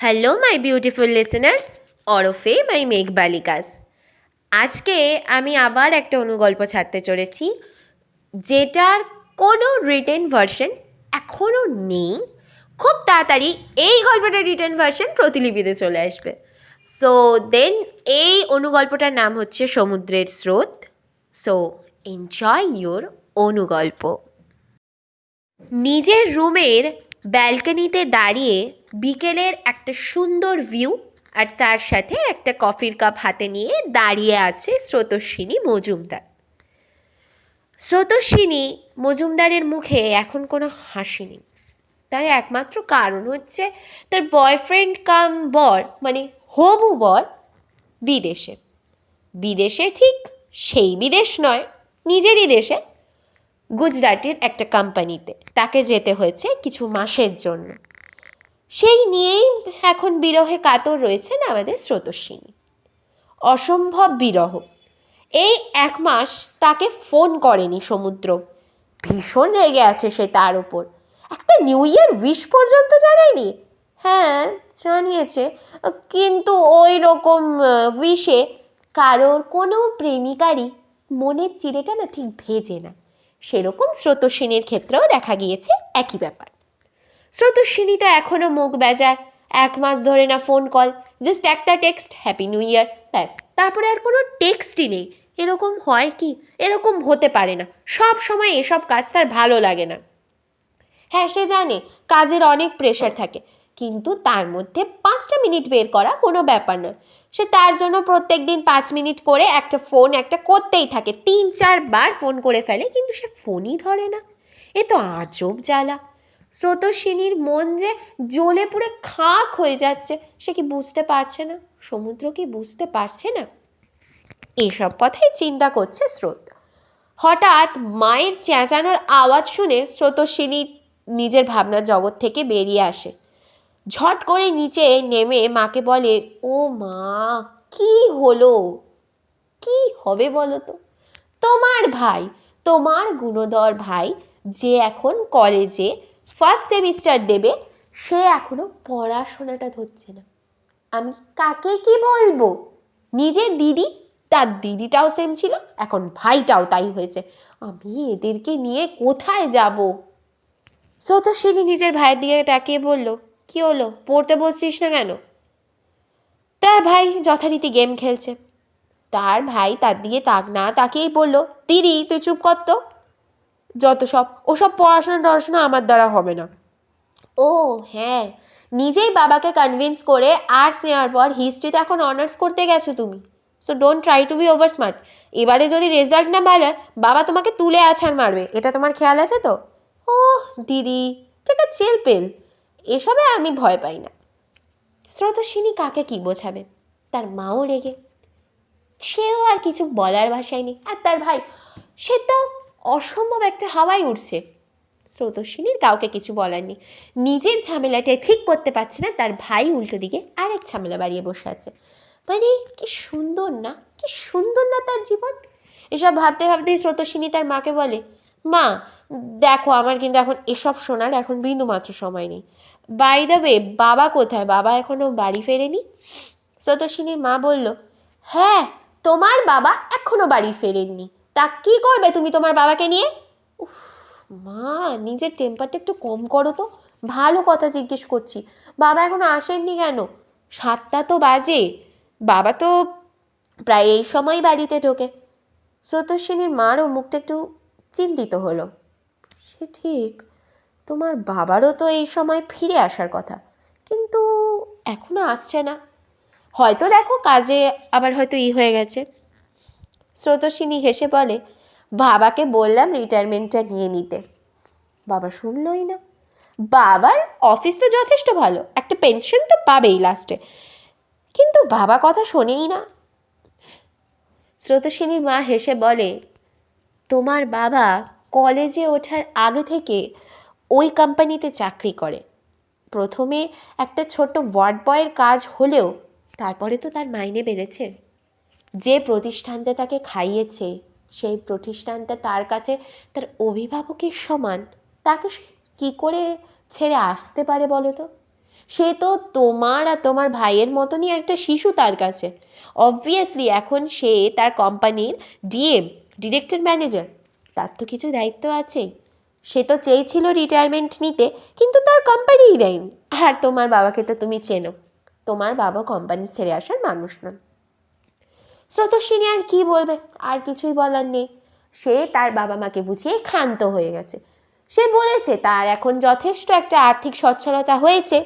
Hello my beautiful listeners অরফে my মেঘ বালিকাস আজকে আমি আবার একটা অনুগল্প ছাড়তে চলেছি, যেটার কোনো রিটেন ভার্সন এখনও নেই। খুব তাড়াতাড়ি এই গল্পটার রিটেন ভার্সন প্রতিলিপিতে চলে আসবে। সো দেন এই অনুগল্পটার নাম হচ্ছে সমুদ্রের স্রোত। সো এনজয় ইউর অনুগল্প। নিজের রুমের ব্যালকনিতে দাঁড়িয়ে বিকেলের একটা সুন্দর ভিউ আর তার সাথে একটা কফির কাপ হাতে নিয়ে দাঁড়িয়ে আছে স্রোতস্বিনী মজুমদার। স্রোতস্বিনী মজুমদারের মুখে এখন কোনো হাসি নেই। তার একমাত্র কারণ হচ্ছে তার বয়ফ্রেন্ড কাম বর মানে হবু বর বিদেশে। বিদেশে ঠিক সেই বিদেশ নয়, নিজেরই দেশে, গুজরাটের একটা কোম্পানিতে তাকে যেতে হয়েছে কিছু মাসের জন্য। সেই নিয়েই এখন বিরহে কাতর রয়েছেন আমাদের স্রোতস্বিনী। অসম্ভব বিরহ। এই এক মাস তাকে ফোন করেনি সমুদ্র। ভীষণ রেগে আছে সে তার ওপর একটা নিউ ইয়ার উইশ পর্যন্ত জানায়নি? হ্যাঁ জানিয়েছে। কিন্তু ওই রকম উইশে কারোর কোনো প্রেমিকারই মনের চিড়েটা না ঠিক ভেজে না। সেরকম স্রোতস্বিনীর ক্ষেত্রেও দেখা গিয়েছে একই ব্যাপার। স্রোতস্বিনী তো এখনও মুখ বেজার। এক মাস ধরে না ফোন কল জাস্ট একটা টেক্সট হ্যাপি নিউ ইয়ার ব্যাস। তারপরে আর কোনো টেক্সটই নেই। এরকম হয় কি? এরকম হতে পারে না। সব সময় এসব কাজ তার ভালো লাগে না। হ্যাঁ সে জানে, কাজের অনেক প্রেশার থাকে। কিন্তু তার মধ্যে পাঁচটা মিনিট বের করা কোনো ব্যাপার নয় সে তার জন্য প্রত্যেক দিন পাঁচ মিনিট করে একটা ফোন একটা করতেই থাকে। তিন চারবার ফোন করে ফেলে, কিন্তু সে ফোনই ধরে না। এ তো আজব জ্বালা। স্রোতস্বিনীর মন যে জ্বলে পুড়ে খাক হয়ে যাচ্ছে, সে কি বুঝতে পারছে না? সমুদ্র কি বুঝতে পারছে না? এসব কথাই চিন্তা করছে স্রোত। হঠাৎ মায়ের চেঁচানোর আওয়াজ শুনে স্রোতস্বিনী নিজের ভাবনার জগৎ থেকে বেরিয়ে আসে। ঝট করে নিচে নেমে মাকে বলে, ও মা, কি হলো? কি হবে বলো তো? তোমার ভাই, তোমার গুণধর ভাই যে এখন কলেজে ফার্স্ট সেমিস্টার দেবে, সে এখনও পড়াশোনাটা ধরছে না। আমি কাকে কি বলব? নিজের দিদি, তার দিদিটাও সেম ছিল, এখন ভাইটাও তাই হয়েছে। আমি এদেরকে নিয়ে কোথায় যাব? স্রোতস্বিনী নিজের ভাইয়ের দিকে তাকিয়ে বলল, কি হলো? পড়তে বসছিস না কেন? তার ভাই যথারীতি গেম খেলছে। তার ভাই তার দিকে তাক, না তাকেই বলল, দিদি, তুই চুপ কর তো। যত সব, ওসব পড়াশোনা টড়াশোনা আমার দ্বারা হবে না। ও হ্যাঁ। নিজেই বাবাকে কনভিন্স করে আর্টস নেওয়ার পর হিস্ট্রিতে এখন অনার্স করতে গেছো তুমি। So don't try to be over smart এবারে যদি রেজাল্ট না ভালো বাবা তোমাকে তুলে আছাড় মারবে। এটা তোমার খেয়াল আছে তো? ও দিদি ঠিক আছে চেল পেল এসবে আমি ভয় পাই না। স্রোতস্বিনী কাকে কি বোঝাবে? তার মাও রেগে। সেও আর কিছু বলার ভাষায় নেই। আর তার ভাই, সে তো অসম্ভব একটা হাওয়ায় উঠছে স্রোতস্বিনীর কাউকে কিছু বলার নেই। নিজের ঝামেলাটা ঠিক করতে পারছে না, তার ভাই উল্টো দিকে আরেক ঝামেলা বাড়িয়ে বসে আছে। মানে কি সুন্দর না, কি সুন্দর না তার জীবন। এসব ভাবতে ভাবতেই স্রোতস্বিনী তার মাকে বলে, মা, দেখো আমার কিন্তু এখন এসব শোনার এখন বিন্দুমাত্র সময় নেই। বাই দ্য ওয়ে বাবা কোথায়? বাবা এখনও বাড়ি ফেরেনি? স্রোতস্বিনীর মা বলল হ্যাঁ তোমার বাবা এখনও বাড়ি ফেরেননি। তা কি করবে তুমি তোমার বাবাকে নিয়ে? উফ, মা নিজের টেম্পারটা একটু কম করো তো। ভালো কথা জিজ্ঞেস করছি। বাবা এখনও আসেননি কেন? সাতটা তো বাজে। বাবা তো প্রায় এই সময় বাড়িতে ঢোকে। স্রোতস্বিনীর মারও মুখটা একটু চিন্তিত হলো। সে ঠিক তোমার বাবারও তো এই সময় ফিরে আসার কথা। কিন্তু এখনও আসছে না। হয়তো দেখো কাজে আবার হয়তো ই হয়ে গেছে। স্রোতস্বিনী হেসে বলে, বাবাকে বললাম রিটায়ারমেন্টটা নিয়ে নিতে। বাবা শুনলই না। বাবার অফিস তো যথেষ্ট ভালো, একটা পেনশন তো পাবেই লাস্টে কিন্তু বাবা কথা শোনেই না। স্রোতস্বিনীর মা হেসে বলে, তোমার বাবা কলেজে ওঠার আগে থেকে ওই কোম্পানিতে চাকরি করে। প্রথমে একটা ছোট্ট ওয়ার্ড বয়ের কাজ হলেও তারপরে তো তার মাইনে বেড়েছে। যে প্রতিষ্ঠানটা তাকে খাইয়েছে, সেই প্রতিষ্ঠানটা তার কাছে তার অভিভাবকের সমান। তাকে কী করে ছেড়ে আসতে পারে বলো তো? সে তো তোমার আর তোমার ভাইয়ের মতনই একটা শিশু তার কাছে। অবভিয়াসলি এখন সে তার কোম্পানির ডিএম ডিরেক্টর ম্যানেজার তার তো কিছু দায়িত্ব আছেই সে তো চেয়েছিল রিটায়ারমেন্ট নিতে, কিন্তু তার কোম্পানিই দেয়নি। আর তোমার বাবাকে তো তুমি চেনো। তোমার বাবা কোম্পানি ছেড়ে আসার মানুষ নন। স্রোতস্বিনী আর কি বলবে? আর কিছুই বলার নেই। সে তার বাবা মাকে বুঝিয়ে ক্ষান্ত হয়ে গেছে। সে বলেছে, তার এখন যথেষ্ট একটা আর্থিক সচ্ছলতা হয়েছে।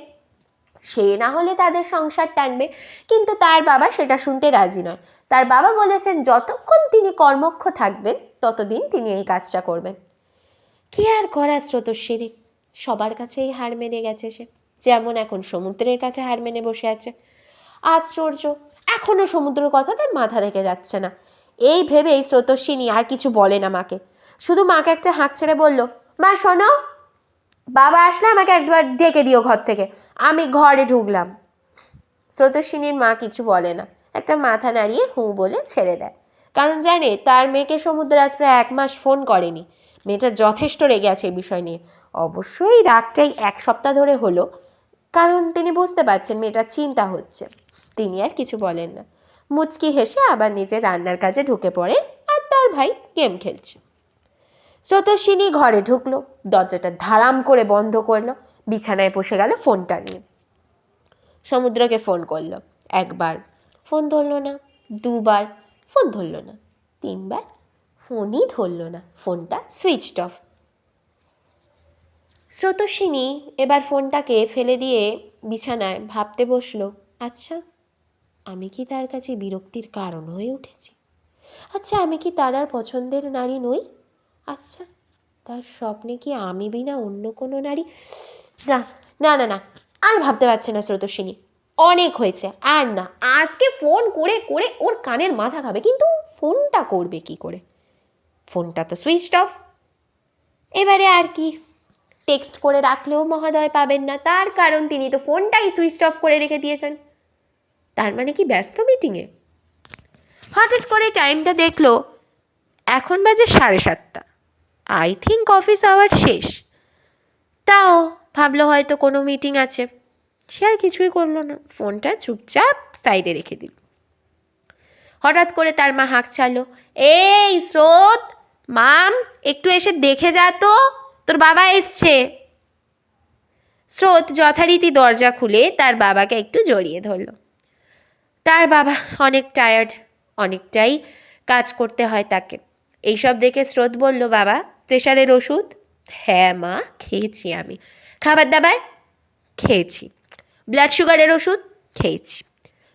সে না হলে তাদের সংসার টানবে। কিন্তু তার বাবা সেটা শুনতে রাজি নয়। তার বাবা বলেছেন, যতক্ষণ তিনি কর্মক্ষ থাকবেন, ততদিন তিনি এই কাজটা করবেন। কি আর করা স্রোতস্বিনী? সবার কাছেই হার মেনে গেছে সে। যেমন এখন সমুদ্রের কাছে হার মেনে বসে আছে। আশ্চর্য। এখনও সমুদ্রের কথা তার মাথা থেকে যাচ্ছে না। এই ভেবেই স্রোতস্বিনী আর কিছু বলে না মাকে। শুধু মাকে একটা হাঁক ছেড়ে বলল, মা, শোনো। বাবা আসলে আমাকে একবার ডেকে দিও ঘর থেকে। আমি ঘরে ঢুকলাম। স্রোতস্বিনীর মা কিছু বলে না। একটা মাথা নাড়িয়ে হু বলে ছেড়ে দেয়। কারণ জানে তার মেয়েকে সমুদ্র আজ প্রায় এক মাস ফোন করেনি। মেয়েটা যথেষ্ট রেগে আছে এই বিষয় নিয়ে। অবশ্যই রাগটাই এক সপ্তাহ ধরে হলো। কারণ তিনি বুঝতে পারছেন মেয়েটার চিন্তা হচ্ছে। তিনি আর কিছু বলেন না। মুচকি হেসে আবার নিজের রান্নার কাজে ঢুকে পড়েন আর তার ভাই গেম খেলছে। স্রোতস্বিনী ঘরে ঢুকলো, দরজাটা ধারাম করে বন্ধ করল, বিছানায় বসে গেল ফোনটা নিয়ে। সমুদ্রকে ফোন করল, একবার ফোন ধরলো না, দুবার ফোন ধরলো না, তিনবার ফোনই ধরলো না, ফোনটা সুইচড অফ। স্রোতস্বিনী এবার ফোনটাকে ফেলে দিয়ে বিছানায় ভাবতে বসল আচ্ছা আমি কি তার কাছে বিরক্তির কারণ হয়ে উঠেছি? আচ্ছা আমি কি তার আর পছন্দের নারী নই? আচ্ছা তার স্বপ্নে কি আমি বিনা অন্য কোনো নারী? না না না না, আর ভাবতে পারছে না স্রোতস্বিনী। অনেক হয়েছে, আর না, আজকে ফোন করে করে ওর কানের মাথা খাবে, কিন্তু ফোনটা করবে কি করে? ফোনটা তো সুইচ অফ এবারে আর কি টেক্সট করে রাখলেও মহোদয় পাবেন না, তার কারণ তিনি তো ফোনটাই সুইচ অফ করে রেখে দিয়েছেন। তার মানে কি ব্যস্ত মিটিংয়ে হঠাৎ করে টাইমটা দেখল, এখন বাজে সাড়ে সাতটা। আই থিঙ্ক অফিস আওয়ার শেষ। তাও ভাবলো হয়তো কোনো মিটিং আছে। সে আর কিছুই করল না। ফোনটা চুপচাপ সাইডে রেখে দিল। হঠাৎ করে তার মা হাঁক ছাড়লো, এই স্রোত! মাম, একটু এসে দেখে যা তো, তোর বাবা এসছে। স্রোত যথারীতি দরজা খুলে তার বাবাকে একটু জড়িয়ে ধরলো। তার বাবা অনেক টায়ার্ড অনেকটাই কাজ করতে হয় তাকে। এইসব দেখে স্রোত বলল, বাবা প্রেশারের ওষুধ? হ্যাঁ মা, খেয়েছি আমি। খাবার দাবার? খেয়েছি। ব্লাড সুগারের ওষুধ? খেয়েছি।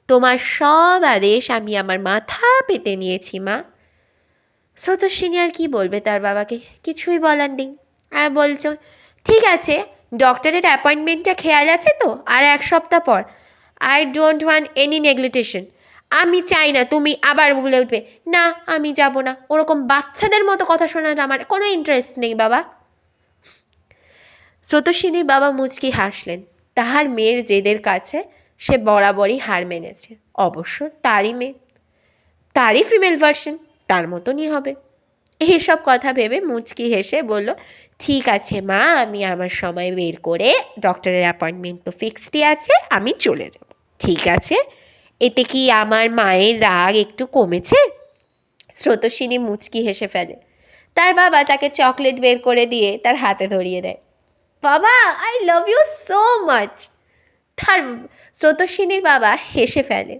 তোমার সব আদেশ আমি আমার মাথা পেতে নিয়েছি, মা। স্রোতস্বিনী আর কি বলবে তার বাবাকে? কিছুই বলার নেই। আর বলছো? ঠিক আছে ডক্টরের অ্যাপয়েন্টমেন্টটা খেয়াল আছে তো? আর এক সপ্তাহ পর। I don't want any negotiation আমি চাই না তুমি আবার বলে উঠবে, না, আমি যাব না। ওরকম বাচ্চাদের মতো কথা শোনার আমার কোনো ইন্টারেস্ট নেই, বাবা। স্রোতস্বিনীর বাবা মুচকি হাসলেন। তাহার মেয়ের জেদের কাছে সে বরাবরই হার মেনেছে। অবশ্য তারই মেয়ে। তারই ফিমেল ভার্সন তার মতনই হবে। এইসব কথা ভেবে মুচকি হেসে বলল, ঠিক আছে মা, আমি আমার সময় বের করে ডক্টরের অ্যাপয়েন্টমেন্ট তো ফিক্সডই আছে, আমি চলে যাব। ঠিক আছে? এতে কি আমার মায়ের রাগ একটু কমেছে? স্রোতস্বিনী মুচকি হেসে ফেলে। তার বাবা তাকে চকলেট বের করে দিয়ে তার হাতে ধরিয়ে দেয়। বাবা I love you so much তার স্রোতস্বিনীর বাবা হেসে ফেলে।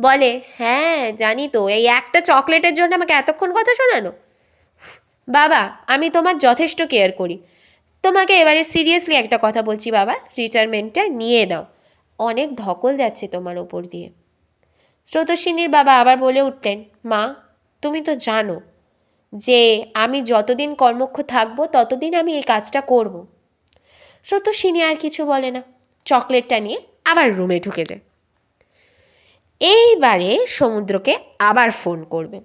বলে হ্যাঁ জানি তো, এই একটা চকলেটের জন্য আমাকে এতক্ষণ কথা শোনানো? বাবা, আমি তোমার যথেষ্ট কেয়ার করি। তোমাকে এবারে সিরিয়াসলি একটা কথা বলছি বাবা রিটায়ারমেন্টটা নিয়ে নাও। অনেক ধকল যাচ্ছে তোমার ওপর দিয়ে। স্রোতস্বিনীর বাবা আবার বলে উঠলেন, মা, তুমি তো জানো যে আমি যতদিন কর্মক্ষ থাকব, ততদিন আমি এই কাজটা করব। স্রোতস্বিনী আর কিছু বলে না। চকলেটটা নিয়ে আবার রুমে ঢুকে যায়। এইবারে সমুদ্রকে আবার ফোন করবে।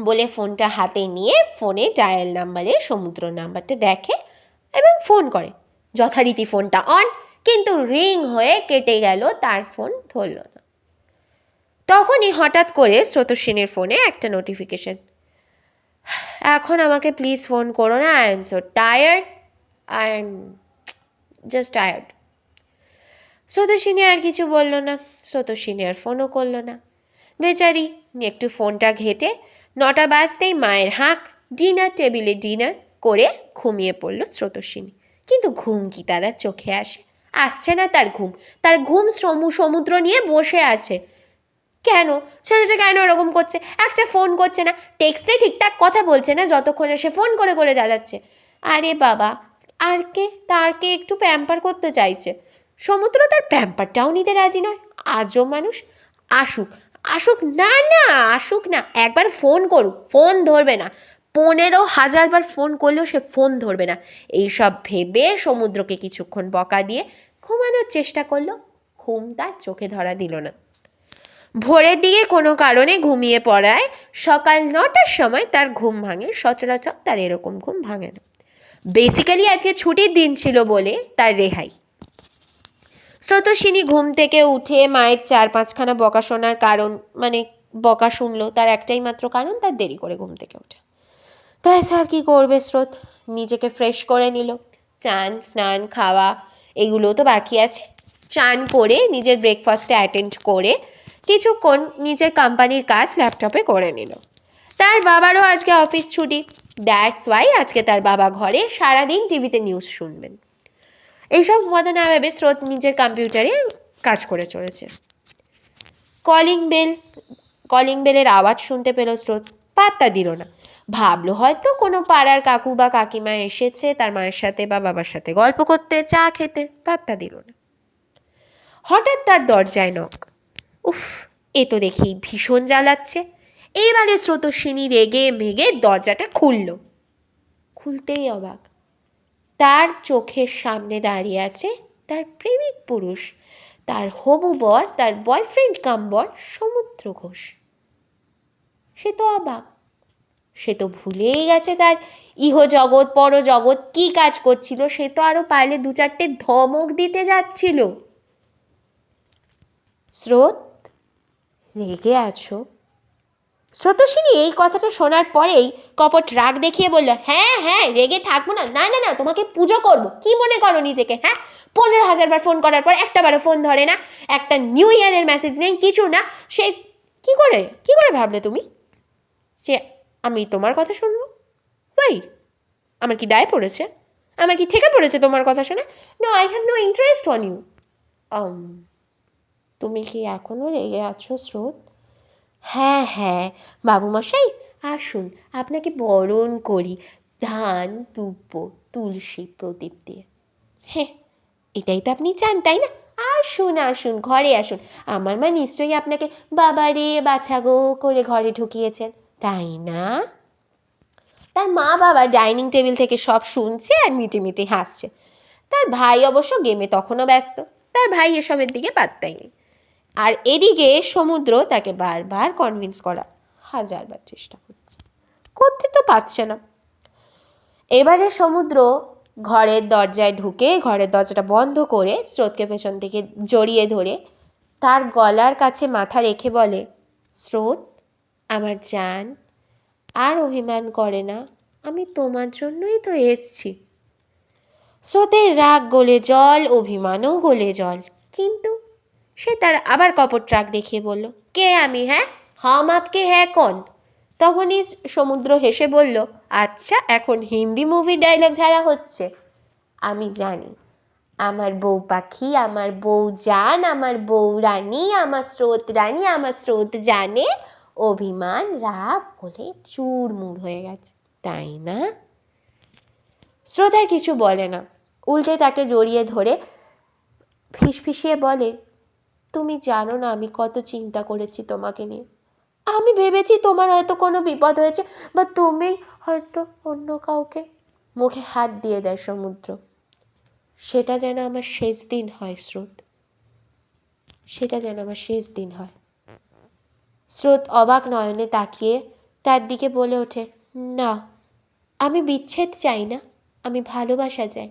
বলে ফোনটা হাতে নিয়ে ফোনে ডায়াল নাম্বারে সমুদ্র নাম্বারটা দেখে এবং ফোন করে। যথারীতি ফোনটা অন কিন্তু রিং হয়ে কেটে গেল, তার ফোন ধরল না। তখনই হঠাৎ করে স্রোতস্বিনীর ফোনে একটা নোটিফিকেশন এখন আমাকে প্লিজ ফোন করো না I am so tired I am just tired Srotoswini আর কিছু বলল না, স্রোতস্বিনী আর ফোনও করল না। বেচারি, একটু ফোনটা ঘেটে নটা বাজতেই মায়ের হাঁক ডিনার টেবিলে ডিনার করে ঘুমিয়ে পড়ল স্রোতস্বিনী। কিন্তু ঘুম কি তার চোখে আসে? আসছে না তার ঘুম। তার ঘুম সমু, সমুদ্র নিয়ে বসে আছে। কেন? ছেলেটা কেন এরকম করছে? একটা ফোন করছে না। টেক্সটে ঠিকঠাক কথা বলছে না যতক্ষণে সে ফোন করে করে জ্বালাচ্ছে। আরে বাবা, আর কে? তার কে একটু প্যাম্পার করতে চাইছে? সমুদ্র তার প্যাম্পারটাও নিতে রাজি নয়। আজও মানুষ আসুক। আসুক না না, আসুক না। একবার ফোন করুক। ফোন ধরবে না। পনেরো হাজারবার ফোন করলেও সে ফোন ধরবে না। এইসব ভেবে সমুদ্রকে কিছুক্ষণ বকা দিয়ে ঘুমানোর চেষ্টা করল, ঘুম তার চোখে ধরা দিল না। ভোরের দিকে কোনো কারণে ঘুমিয়ে পড়ায় সকাল নটার সময় তার ঘুম ভাঙে, সচরাচর তার এরকম ঘুম ভাঙে না। বেসিক্যালি আজকে ছুটির দিন ছিল বলে তার রেহাই। স্রোতস্বিনী ঘুম থেকে উঠে মায়ের চার পাঁচখানা বকা শোনার কারণ মানে বকা শুনলো, তার একটাই মাত্র কারণ, তার দেরি করে ঘুম থেকে ওঠা। ব্যাস আর কী করবে স্রোত? নিজেকে ফ্রেশ করে নিল। চান, স্নান, খাওয়া, এগুলো তো বাকি আছে। চান করে নিজের ব্রেকফাস্টে অ্যাটেন্ড করে কিছুক্ষণ নিজের কোম্পানির কাজ ল্যাপটপে করে নিল। তার বাবারও আজকে অফিস ছুটি। দ্যাটস ওয়াই আজকে তার বাবা ঘরে সারাদিন টিভিতে নিউজ শুনবেন। এইসব কথা না ভেবে স্রোত নিজের কম্পিউটারে কাজ করে চলেছে। কলিং বেল কলিং বেলের আওয়াজ শুনতে পেল স্রোত। পাত্তা দিল না। ভাবলো, হয়তো কোনো পাড়ার কাকু বা কাকিমা এসেছে, তার মায়ের সাথে বা বাবার সাথে গল্প করতে, চা খেতে পাত্তা দিল না। হঠাৎ তার দরজায় নখ। উফ, এ তো দেখি ভীষণ জ্বালাচ্ছে। এইবারে স্রোতস্বিনী রেগে মেগে দরজাটা খুলল। খুলতেই অবাক। তার চোখের সামনে দাঁড়িয়ে আছে তার প্রেমিক পুরুষ। তার হবু বর, তার বয়ফ্রেন্ড কাম বর সমুদ্র ঘোষ। সে তো অবাক। সে তো ভুলেই গেছে তার। ইহ জগৎ, পর জগৎ, কি কাজ করছিল? সে তো আরও পাইলে দু চারটে ধমক দিতে যাচ্ছিল। স্রোত, রেগে আছো? স্রোতস্বিনী এই কথাটা শোনার পরেই কপট রাগ দেখিয়ে বলল হ্যাঁ হ্যাঁ রেগে থাকব না। না না না, তোমাকে পুজো করব। কি মনে করো নিজেকে হ্যাঁ? পনেরো হাজারবার ফোন করার পর একটা বারো ফোন ধরে না। একটা নিউ ইয়ারের মেসেজ নেই, কিছু না। সে কি করে কি করে ভাবলে তুমি? যে আমি তোমার কথা শুনব? ওই আমার কি দায় পড়েছে? আমার কি ঠেকে পড়েছে তোমার কথা শোনা? No I have no interest on you তুমি কি এখনও রেগে আছো, স্রোত? হ্যাঁ হ্যাঁ বাবুমশাই, আসুন, আপনাকে বরণ করি। ধান দুব্য তুলসী প্রদীপ দিয়ে। হ্যাঁ এটাই তো আপনি চান, তাই না? আসুন আসুন, ঘরে আসুন। আমার মা নিশ্চয়ই আপনাকে বাবা বাবারে বাছাগো করে ঘরে ঢুকিয়েছেন। তাই না? তার মা বাবা ডাইনিং টেবিল থেকে সব শুনছে আর মিটে মিটে হাসছে। তার ভাই অবশ্য গেমে তখনও ব্যস্ত। তার ভাই এসবের দিকে পাত্তাই নেই আর এদিকে সমুদ্র তাকে বারবার কনভিন্স করা হাজারবার চেষ্টা করছে। করতে তো পারছে না। এবারে সমুদ্র ঘরের দরজায় ঢুকে ঘরের দরজাটা বন্ধ করে স্রোতকে পেছন থেকে জড়িয়ে ধরে তার গলার কাছে মাথা রেখে বলে, স্রোত আমার জান আর অভিমান করে না, আমি তোমার জন্যই তো এসছি। স্রোতের রাগ গলে জল, অভিমানও গলে জল। কিন্তু সে তার আবার কপট রাগ দেখিয়ে বলল, কে আমি হ্যাঁ? হাম আপকে হ্যাঁ কোন? তখনই সমুদ্র হেসে বলল আচ্ছা এখন হিন্দি মুভি ডায়লগ ঝাড়া হচ্ছে। আমি জানি, আমার বউ পাখি, আমার বউ জান, আমার বউ রানী, আমার স্রোত রানী, আমার স্রোত জানে অভিমান, রাগ বলে চুরমুর হয়ে গেছে, তাই না? স্রোত আর কিছু বলে না। উল্টে তাকে জড়িয়ে ধরে ফিসফিসিয়ে বলে, তুমি জানো না আমি কত চিন্তা করেছি তোমাকে নিয়ে। আমি ভেবেছি তোমার হয়তো কোনো বিপদ হয়েছে বা তুমি হয়তো অন্য কাউকে। মুখে হাত দিয়ে দেয় সমুদ্র। সেটা যেন আমার শেষ দিন হয়, স্রোত। সেটা যেন আমার শেষ দিন হয়। স্রোত অবাক নয়নে তাকিয়ে তার দিকে বলে ওঠে, না, আমি বিচ্ছেদ চাই না, আমি ভালোবাসা চাই।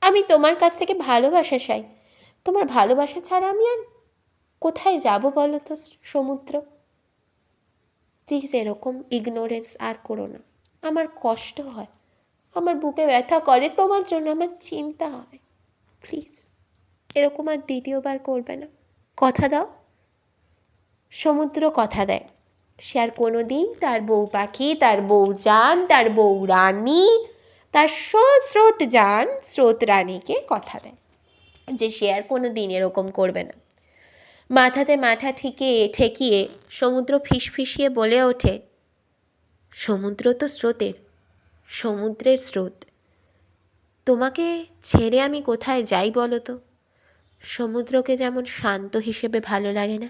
আমি তোমার কাছ থেকে ভালোবাসা চাই। তোমার ভালোবাসা ছাড়া আমি আর কোথায় যাব বলো তো সমুদ্র? প্লিজ এরকম ইগনোরেন্স আর করো না। আমার কষ্ট হয়। আমার বুকে ব্যথা করে। তোমার জন্য আমার চিন্তা হয়। প্লিজ এরকম আর দ্বিতীয়বার করবে না। কথা দাও। সমুদ্র কথা দেয়। সে আর কোনো দিন তার বউ পাখি, তার বউ যান তার বউ রানী, তার স্রোত যান স্রোত রানীকে কথা দেয় যে সে আর কোনো দিন এরকম করবে না। মাথাতে মাথা ঠিকিয়ে, ঠেকিয়ে, সমুদ্র ফিসফিসিয়ে বলে ওঠে, সমুদ্র তো স্রোতের, সমুদ্রের স্রোত। তোমাকে ছেড়ে আমি কোথায় যাই বলো তো? সমুদ্রকে যেমন শান্ত হিসেবে ভালো লাগে না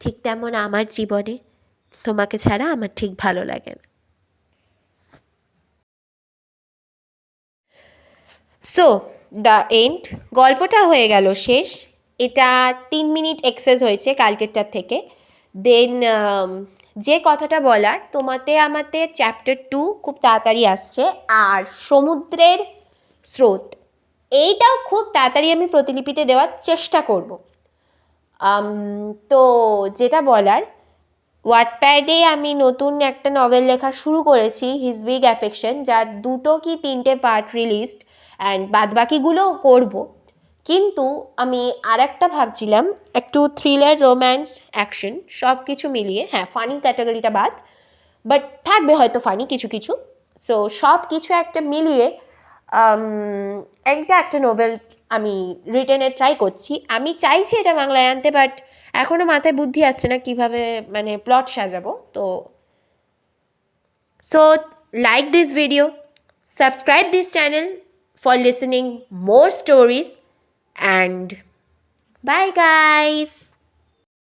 ঠিক তেমন আমার জীবনে। তোমাকে ছাড়া আমার ঠিক ভালো লাগে না। সো দ্য এন্ড গল্পটা হয়ে গেল শেষ। এটা তিন মিনিট এক্সেস হয়েছে কালকেরটার থেকে। দেন যে কথাটা বলার, তোমাতে আমাতে চ্যাপ্টার টু খুব তাড়াতাড়ি আসছে। আর সমুদ্রের স্রোত, এইটাও খুব তাড়াতাড়ি আমি প্রতিলিপিতে দেওয়ার চেষ্টা করব। তো যেটা বলার ওয়াটপ্যাডে আমি নতুন একটা নভেল লেখা শুরু করেছি হিজ বিগ অ্যাফেকশন যার দুটো কি তিনটে পার্ট রিলিজড অ্যান্ড বাদবাকিগুলোও করব। কিন্তু আমি আর একটা ভাবছিলাম, একটু থ্রিলার রোম্যান্স অ্যাকশন সব কিছু মিলিয়ে হ্যাঁ ফানি ক্যাটাগরিটা বাদ বাট থাকবে হয়তো ফানি কিছু কিছু। সো সব কিছু একটা মিলিয়ে একটা একটা নোভেল আমি রিটেনে ট্রাই করছি। আমি চাইছি এটা বাংলায় আনতে বাট এখনও মাথায় বুদ্ধি আসছে না কীভাবে মানে প্লট সাজাবো। তো so like this video subscribe this channel for listening more stories and bye guys